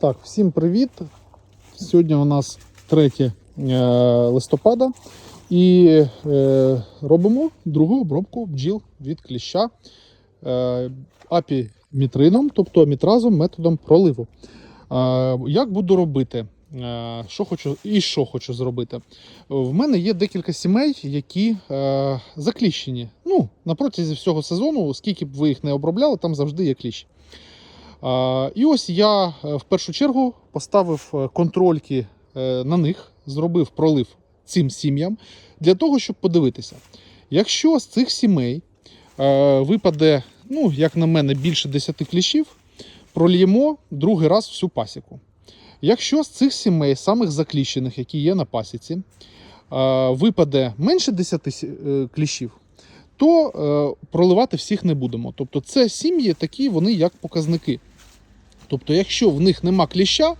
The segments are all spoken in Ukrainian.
Так, всім привіт. Сьогодні у нас 3 е, листопада і е, робимо другу обробку бджіл від кліща е, апімітрином, тобто амітразом методом проливу. Як буду робити? Що хочу і що хочу зробити? В мене є декілька сімей, які е, закліщені. Ну, на протязі всього сезону, скільки б ви їх не обробляли, там завжди є кліщ. І ось я е, в першу чергу поставив е, контрольки е, на них, зробив пролив цим сім'ям для того, щоб подивитися, якщо з цих сімей випаде, ну, як на мене, більше 10 кліщів, прольємо другий раз всю пасіку. Якщо з цих сімей, самих закліщених, які є на пасіці, випаде менше 10 е, кліщів, то проливати всіх не будемо. Тобто це сім'ї такі, вони як показники. Тобто, якщо в них нема кліща,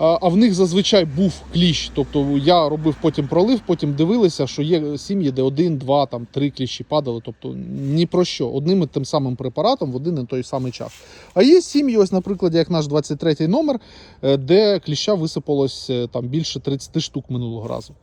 а в них зазвичай був кліщ. Тобто я робив потім пролив, потім дивилися, що є сім'ї, де один, два, там три кліщі падали. Тобто ні про що, одним і тим самим препаратом в один і той самий час. А є сім'ї, ось, наприклад, як наш 23 номер, е, де кліща висипалось е, там більше 30 штук минулого разу.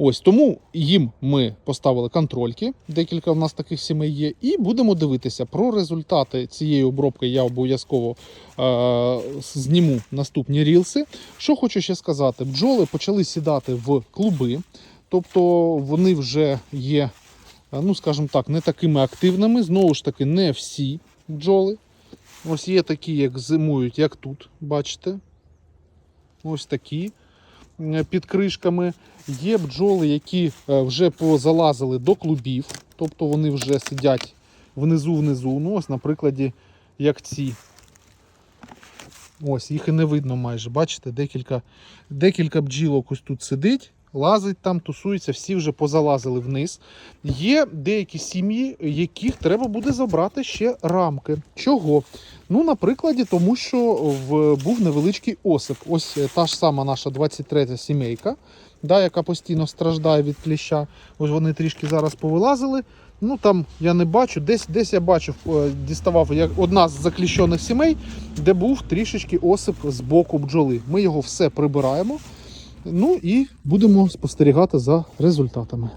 Ось тому їм ми поставили контрольки. Декілька в нас таких сімей є, і будемо дивитися про результати цієї обробки. Я обов'язково е- зніму наступні рілси. Що хочу ще сказати: бджоли почали сідати в клуби, тобто вони вже є, е, ну скажімо так, не такими активними. Знову ж таки, не всі бджоли. Ось є такі, як зимують, як тут, бачите. Ось такі під кришками. Є бджоли, які е, вже позалазили до клубів, тобто вони вже сидять внизу-внизу. Ну, ось, на прикладі, як ці. Ось, їх і не видно майже. Бачите, декілька, декілька бджілок ось тут сидить, лазить там, тусується, всі вже позалазили вниз. Є деякі сім'ї, яких треба буде забрати ще рамки. Чого? Ну, на тому що в, був невеличкий осип. Ось е, та ж сама наша 23 сімейка, да, яка постійно страждає від кліща. Ось вони трішки зараз повилазили. Ну там я не бачу. Десь десь я бачив, е, діставав як одна з закліщених сімей, де був трішечки осип з боку бджоли. Ми його все прибираємо. Ну і будемо спостерігати за результатами.